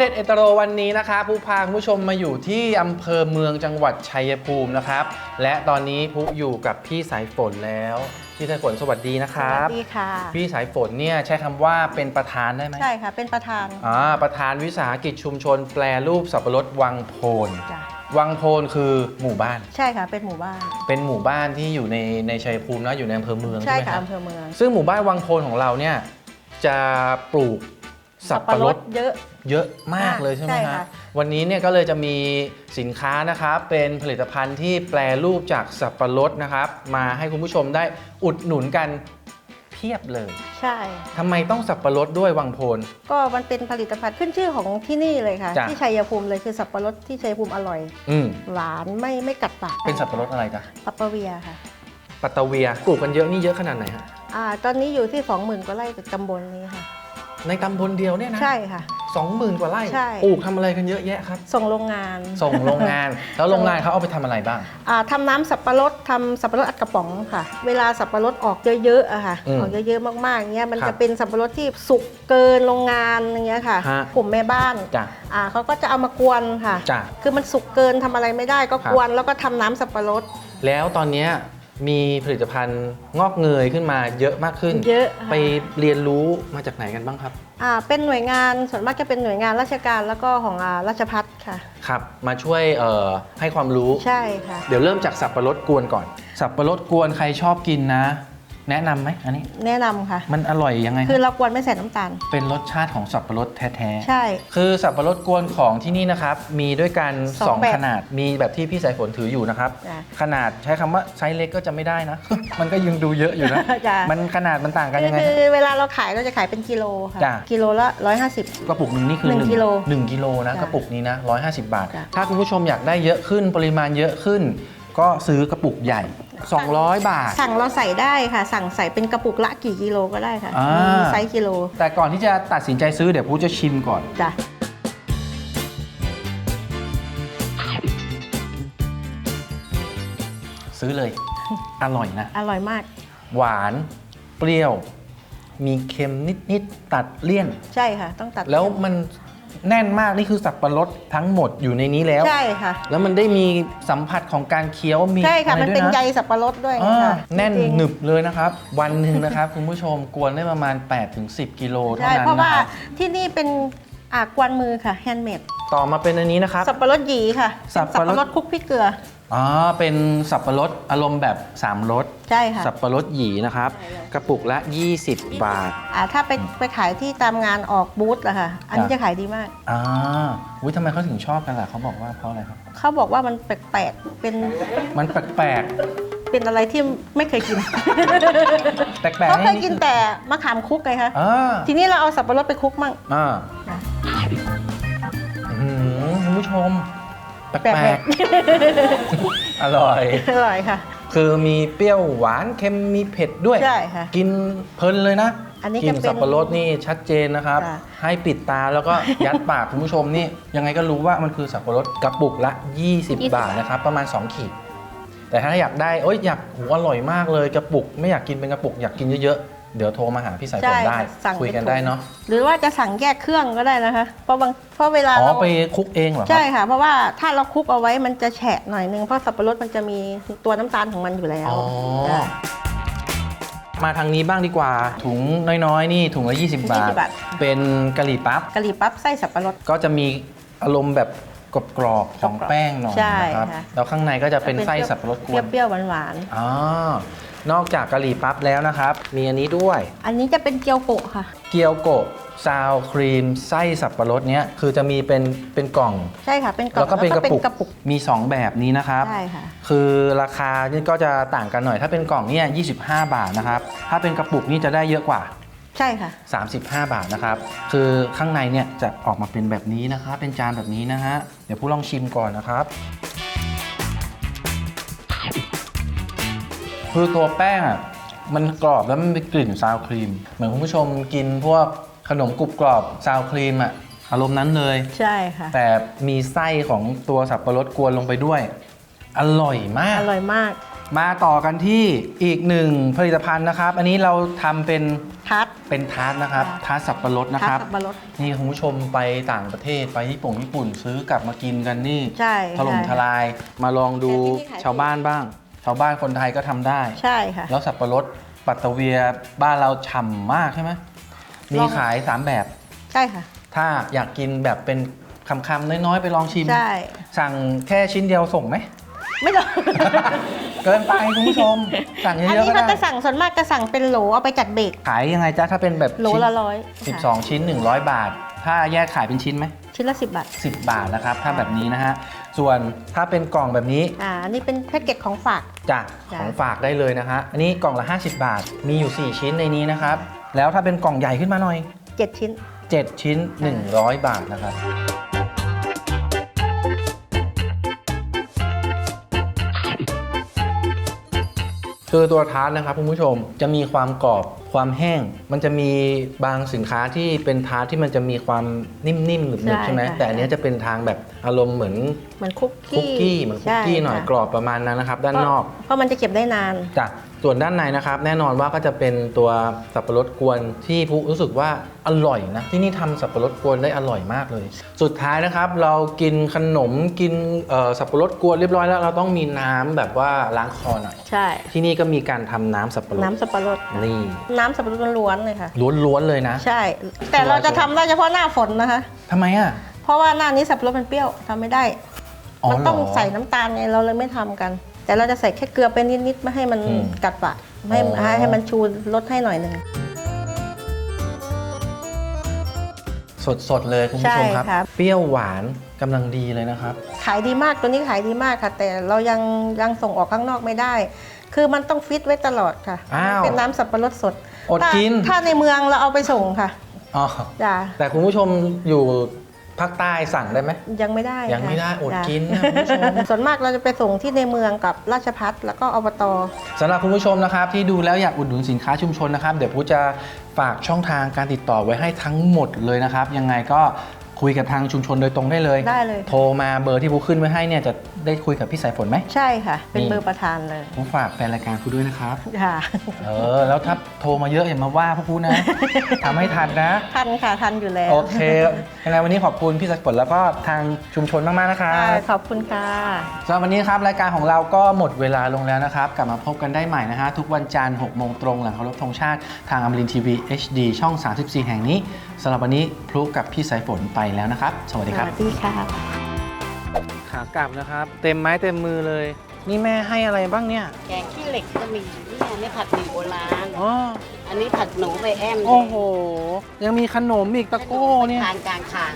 ของเด็ดเอตโรวันนี้นะครับผู้พาคุณผู้ชมมาอยู่ที่อำเภอเมืองจังหวัดชัยภูมินะครับ และตอนนี้ผู้อยู่กับพี่สายฝนแล้วพี่สายฝนสวัสดีนะคสรับวัสดีค่ะ พี่สายฝนเนี่ยใช้คำว่าเป็นประธานได้ไหมใช่ค่ะ เป็นประธานอ่าประธานวิสาหกิจชุมชน แปรรูปสับปะรดวังโพนจ้ะวังโพนคือหมู่บ้าน ใช่ค่ะ เป็นหมู่บ้าน เป็นหมู่บ้านที่อยู่ในในชัยภูมินะอยู่ในอำเภอเมืองใช่ใช่ไหมค่ะครับ อำเภอเมือง ซึ่งหมู่บ้านวังโพนของเราเนี่ยจะปลูก สับปะรดเยอะ เยอะมากเลยใช่ไหมใช่ฮะค่ะวันนี้เนี่ยก็เลยจะมีสินค้านะครับเป็นผลิตภัณฑ์ที่แปลรูปจากสับปะรดนะครับ มาให้คุณผู้ชมได้อุดหนุนกันเพียบเลย ใช่ทำไมต้องสับปะรดด้วยวังโพน ก็มันเป็นผลิตภัณฑ์ขึ้นชื่อของที่นี่เลยค่ะ จ้ะ ที่ชัยภูมิเลยคือสับปะรดที่ชัยภูมิอร่อย อืมหวานไม่ไม่กัดปากเป็นสับปะรดอะไรจ๊ะปัปปะเวียค่ะปัตตะเวียปลูกกันเยอะนี่เยอะขนาดไหนฮะ อ่าตอนนี้อยู่ที่ 20,000กว่าไร่ตำบลนี้ค่ะ ในตำบลเดียวเนี่ยนะใช่ค่ะ สองหมื่นกว่าไร่ใช่ ปลูกทำอะไรกันเยอะแยะครับ ส่งโรงงานส่งโรงงาน แล้วโรงงานเขาเอาไปทำอะไรบ้าง อ่าทำน้ำสับปะรดทำสับปะรดอัดกระป๋องค่ะ เวลาสับปะรดออกเยอะๆอะค่ะอืมออกเยอะๆมากๆเงี้ยมันครับจะเป็นสับปะรดที่สุกเกินโรงงานอย่างเงี้ยค่ะฮะ กลุ่มแม่บ้านจ้ะอ่าเขาก็จะเอามากวนค่ะ จ้ะคือมันสุกเกินทำอะไรไม่ได้ก็ครับกวนแล้วก็ทำน้ำสับปะรด แล้วตอนเนี้ย มีผลิตภัณฑ์งอกเงยขึ้นมาเยอะมากขึ้น เยอะค่ะ ไปเรียนรู้มาจากไหนกันบ้างครับ อ่าเป็นหน่วยงานส่วนมากจะเป็นหน่วยงานราชการแล้วก็ของอ่าราชพัฒค่ะ ครับ มาช่วยเอ่อให้ความรู้ ใช่ค่ะ เดี๋ยวเริ่มจากสับปะรดกวนก่อน สับปะรดกวนใครชอบกินนะ แนะนำไหมอันนี้ แนะนำค่ะ มันอร่อยยังไงคือเรากวนไม่ใส่น้ำตาล เป็นรสชาติของสับปะรดแท้ใช่ๆคือสับปะรดกวนของที่นี่นะครับ มีด้วยกัน สอง2 แบบขนาดมีแบบที่พี่สายฝนถืออยู่นะครับ จ้ะขนาดใช้คำว่าไซส์เล็กก็จะไม่ได้นะ มันก็ยังดูเยอะอยู่นะ จ้ะ มันขนาดมันต่างกันคือยังไง คือเวลาเราขายเราจะขายเป็นกิโลค่ะ จ้ะ กิโลละ 150 กระปุกหนึ่งนี่คือหนึ่งกิโลหนึ่งกิโลนะจ้ะกระปุกนี้นะ150 บาท จ้ะ ถ้าคุณผู้ชมอยากได้เยอะขึ้นปริมาณเยอะขึ้น ก็ซื้อกระปุกใหญ่ 200 บาท สั่งเราใส่ได้ค่ะ สั่งใส่เป็นกระปุกละกี่กิโลก็ได้ค่ะอ่ามี มีไซส์กิโลแต่ก่อนที่จะตัดสินใจซื้อเดี๋ยวผู้จะชิมก่อน จ้ะซื้อเลย อร่อยนะ อร่อยมาก หวานเปรี้ยว มีเค็มนิด ๆ ตัดเลี่ยน ใช่ค่ะ ต้องตัดแล้วมัน แน่นมากนี่คือสับปะรดทั้งหมดอยู่ในนี้แล้ว ใช่ค่ะ แล้วมันได้มีสัมผัสของการเคี้ยวมีใช่ค่ะ อไรมันด้วยเป็นนะใยสับปะรดด้วยอ่าค่ะแน่นจริงๆหนึบเลยนะครับ วันหนึ่งนะครับ คุณผู้ชมกวนได้ประมาณ 8-10 กิโลเท่าใช่นั้นเพราะนะว่าครับที่นี่เป็นอ่ากวนมือค่ะแฮนด์เมดต่อมาเป็นอันนี้นะครับ สับปะรดหยีค่ะสับปะรดสับปะรดคลุกพริกเกลือ อ๋อ เป็นสับปะรดอารมณ์แบบ3รสใช่ค่ะสับปะรดหยีนะครับใช่แล้วกระปุกละ 20 บาท อ่าถ้าไปไปขายที่ตามงานออกบูธอะค่ะ อันนี้จ้ะจะขายดีมาก อ่าอุ้ยทำไมเขาถึงชอบกันล่ะเขาบอกว่าเพราะอะไรครับ เขาบอกว่ามันแปลกๆ เป็นมันแปลกเป็นอะไรที่ไม่เคยกินๆแปลกๆเขาเคยนี่กินแต่มะขามคุกไงคะ อ่าทีนี้เราเอาสับปะรดไปคลุกมั่งอ่าจ้ะอื้อหือคุณผู้ชม แปแปลลกกๆ อร่อย อร่อยค่ะ คือมีเปรี้ยวหวานเค็มมีเผ็ดด้วย ใช่ค่ะ กินเพลินเลยนะ อันนี้กิจะเป็นสับปะรดนี่ชัดเจนนะครับจ้ะให้ปิดตาแล้วก็ยัดปากคุณผู้ชมนี่ ยังไงก็รู้ว่ามันคือสับปะรดกระปุกละ 20 บาทนะครับ ประมาณ 2 ขีด แต่ถ้าอยากได้เอ้ยอยากหูอร่อยมากเลยกระปุก ไม่อยากกินเป็นกระปุกอยากกินเยอะๆ เดี๋ยวโทรมาหาพี่สายฝใช่นได้ ค่ะสั่งคุยกันเป็นถุงได้เนาะหรือว่าจะสั่งแยกเครื่องก็ได้นะคะ เพราะบางเพราะเวลาอ๋อเราไปคลุกเองเหรอครัใช่บค่ะ เพราะว่าถ้าเราคลุกเอาไว้มันจะแฉะหน่อยนึงเพราะสับปะรดมันจะมีตัวน้ำตาลของมันอยู่แล้วอ๋อจ้ะมาทางนี้บ้างดีกว่า ถุงน้อยๆ นี่ถุงละ20 บาท 20บาท เป็นกะหรี่ปั๊บ กะหรี่ปั๊บไส้สับปะรด ก็จะมีอารมณ์แบบกรอบๆของกรอบๆแป้งหน่อยใช่นะครับค่ะ แล้วข้างในก็จะเป็นไส้สับปะรดกวนเปรี้ยวๆหวานอ๋อ นอกจากกะหรี่ปั๊บแล้วนะครับ มีอันนี้ด้วยๆอันนี้จะเป็นเกี๊ยวโกะค่ะ เกี๊ยวโกะซาวครีมไส้สับปะรดเนี้ยคือจะมีเป็นเป็นกล่อง ใช่ค่ะเป็นกล่องแล้วก็เป็นกระปุกกระปุกมี 2 แบบนี้นะครับ ใช่ค่ะ คือราคานี่ก็จะต่างกันหน่อย ถ้าเป็นกล่องเนี่ย25 บาทนะครับ ถ้าเป็นกระปุกนี่จะได้เยอะกว่า ใช่ค่ะ 35 บาทนะครับ คือข้างในเนี่ยจะออกมาเป็นแบบนี้นะครับเป็นจานแบบนี้นะฮะ เดี๋ยวผู้ลองชิมก่อนนะครับ คือตัวแป้งอะมันกรอบแล้วมันมีกลิ่นซาวครีม เหมือนคุณผู้ชมกินพวกขนมกรุบกรอบซาวครีมอะอารมณ์นั้นเลย ใช่ค่ะ แต่มีไส้ของตัวสับปะรดกวนลงไปด้วย อร่อยมาก อร่อยมาก มาต่อกันที่อีกหนึ่งผลิตภัณฑ์นะครับ อันนี้เราทำเป็นทัดเป็นทาร์ตนะครับค่ะทาร์ตสับปะรดนะทัคดรับสับปะรดนี่คุณผู้ชมไปต่างประเทศไปญี่ปุ่งญี่ปุ่นซื้อกลับมากินกันนี่ใช่ถล่มใช่ทลายมาลองดูแต่ที่นี่ขายชาวบ้านบ้าง ชาวบ้านคนไทยก็ทำได้ ใช่ค่ะ แล้วสับปะรดปัตตะเวียบ้านเราฉ่ำมากใช่ไหมมีลอง ขาย 3 แบบ ใช่ค่ะ ถ้าอยากกินแบบเป็นคำๆน้อยๆ ไปลองชิม ใช่ สั่งแค่ชิ้นเดียวส่งไหม ไม่ต้อง เกินไปคุณผู้ชม สั่งเยอันอะๆนี้ก็เขาได้จะสั่งส่วนมากจะสั่งเป็นโหลเอาไปจัดเบรกขายยังไงจ๊ะถ้าเป็นแบบโหลชิ้นละร้อย12ชิ้น 100 บาท ถ้าแยกขายเป็นชิ้นไหมชิ้นละสิบบาท 10 บาทนะครับ ถ้าแบบนี้นะฮะ ส่วนถ้าเป็นกล่องแบบนี้อ่าอันนี้เป็นแพ็กเกจของฝาก จ้ะจ้ะ ของฝากได้เลยนะฮะอันนี้กล่องละ 50 บาท มีอยู่ 4 ชิ้นในนี้นะครับ แล้วถ้าเป็นกล่องใหญ่ขึ้นมาหน่อยเจ็ดชิ้น 7 ชิ้น 100 บาทนะครับ คือตัวทาร์ตนะครับคุณผู้ชมจะมีความกรอบ ความแห้ง มันจะมีบางสินค้าที่เป็นทาร์ตที่มันจะมีความนิ่มๆหนึบใช่ๆใช่ไหมค่ะ แต่อันเนี้ยจะเป็นทางแบบอารมณ์เหมือนเหมือนคุกคุกกี้กี้เหมือนคุกกี้หน่อยใช่ค่ะกรอบประมาณนั้นนะครับ ด้านนอก เพราะมันจะเก็บได้นาน จ้ะ ส่วนด้านในนะครับ แน่นอนว่าก็จะเป็นตัวสับปะรดกวนที่ผู้รู้สึกว่าอร่อยนะที่นี่ทำสับปะรดกวนได้อร่อยมากเลย สุดท้ายนะครับ เรากินขนมกินเอ่อสับปะรดกวนเรียบร้อยแล้ว เราต้องมีน้ำแบบว่าล้างคอหน่อยใช่ ที่นี่ก็มีการทำน้ำสับปะรดน้ำสับปะรดนี่น้ำสับปะรดล้วนๆเลยค่ะล้วนๆเลยนะ ใช่ แต่เราจะทำได้เฉพาะหน้าฝนนะคะทำไมอะเพราะว่าหน้านี้สับปะรดมันเปรี้ยวทำไม่ได้อ๋อมันต้องเหรอใส่น้ำตาลไงเราเลยไม่ทำกัน แต่เราจะใส่แค่เกลือไปนิดๆไม่ให้มันอืมกัดปากไม่อ๋อให้ให้มันชูรสให้หน่อยหนึ่งสดๆเลยคุณผู้ชมครับใช่ครับ เปรี้ยวหวานกำลังดีเลยนะครับ ขายดีมากตัวนี้ขายดีมากค่ะ แต่เรายังยังส่งออกข้างนอกไม่ได้ คือมันต้องฟิตไว้ตลอดค่ะอ้าวเป็นน้ำสับปะรดสดอดถ้ากิน ถ้าในเมืองเราเอาไปส่งค่ะอ๋อ จ้ะแต่คุณผู้ชมอยู่ ภาคใต้สั่งได้ไหม ยังไม่ได้ยังไม่ได้ค่ะอดจ้ะกินนะคุณผู้ชม ส่วนมากเราจะไปส่งที่ในเมืองกับราชพัฒแล้วก็อบต สำหรับคุณผู้ชมนะครับที่ดูแล้วอยากอุดหนุนสินค้าชุมชนนะครับ เดี๋ยวพูจะฝากช่องทางการติดต่อไว้ให้ทั้งหมดเลยนะครับ ยังไงก็ คุยกับทางชุมชนโดยตรงได้เลย ได้เลย โทรมาเบอร์ที่พูขึ้นไว้ให้เนี่ยจะได้คุยกับพี่สายฝนไหม ใช่ค่ะ เป็นนี่เบอร์ประธานเลย ผมฝากแฟนรายการพูด้วยนะครับ ค่ะ เออ แล้วถ้าโทรมาเยอะอย่ามาว่าพวกพูนะทำให้ทันนะ ทันค่ะทันอยู่แล้วโอเคยังไงวันนี้ขอบคุณพี่สายฝนแล้วก็ทางชุมชนมากๆนะครับค่ะขอบคุณค่ะ สำหรับวันนี้ครับ รายการของเราก็หมดเวลาลงแล้วนะครับ กลับมาพบกันได้ใหม่นะฮะ ทุกวันจันทร์6โมงตรงหลังเคารพธงชาติทางอมรินทีวี HD ช่อง 34 แห่งนี้ สำหรับวันนี้พลุกับพี่สายฝนไปแล้วนะครับ สวัสดีครับ สวัสดีค่ะ ขากลับนะครับ เต็มไม้เต็มมือเลย นี่แม่ให้อะไรบ้างเนี่ย แกงขี้เหล็กก็มีเนี่ยอันนี้ผัดหมี่โบราณ อ๋อ อันนี้ผัดหนูไปแอมโอ้โห ยังมีขนมอีกตะโก้เนี่ยทานกลางคาง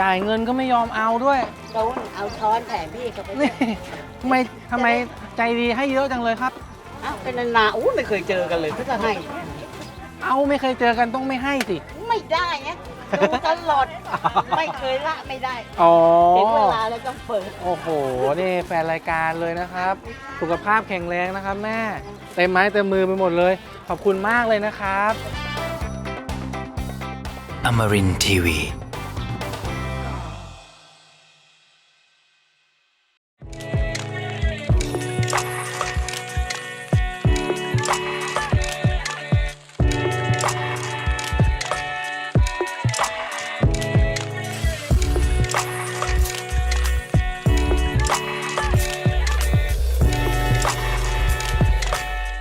จ่ายเงินก็ไม่ยอมเอาด้วยโดนเอาช้อนแถมพี่เขาไปนี่ทำไมทำไมใจดีให้เยอะจังเลยครับเอ้าเป็นนานๆอู้ไม่เคยเจอกันเลยเพื่อจะให้ เอาไม่เคยเจอกันต้องไม่ให้สิ ไม่ได้ไงดูตลอด ไม่เคยละไม่ได้ อ๋อถึงเวลาแล้วต้องเปิด โอ้โห นี่แฟนรายการเลยนะครับ สุขภาพแข็งแรงนะครับแม่ เต็มไม้เต็มมือไปหมดเลย ขอบคุณมากเลยนะครับ Amarin Tiwi.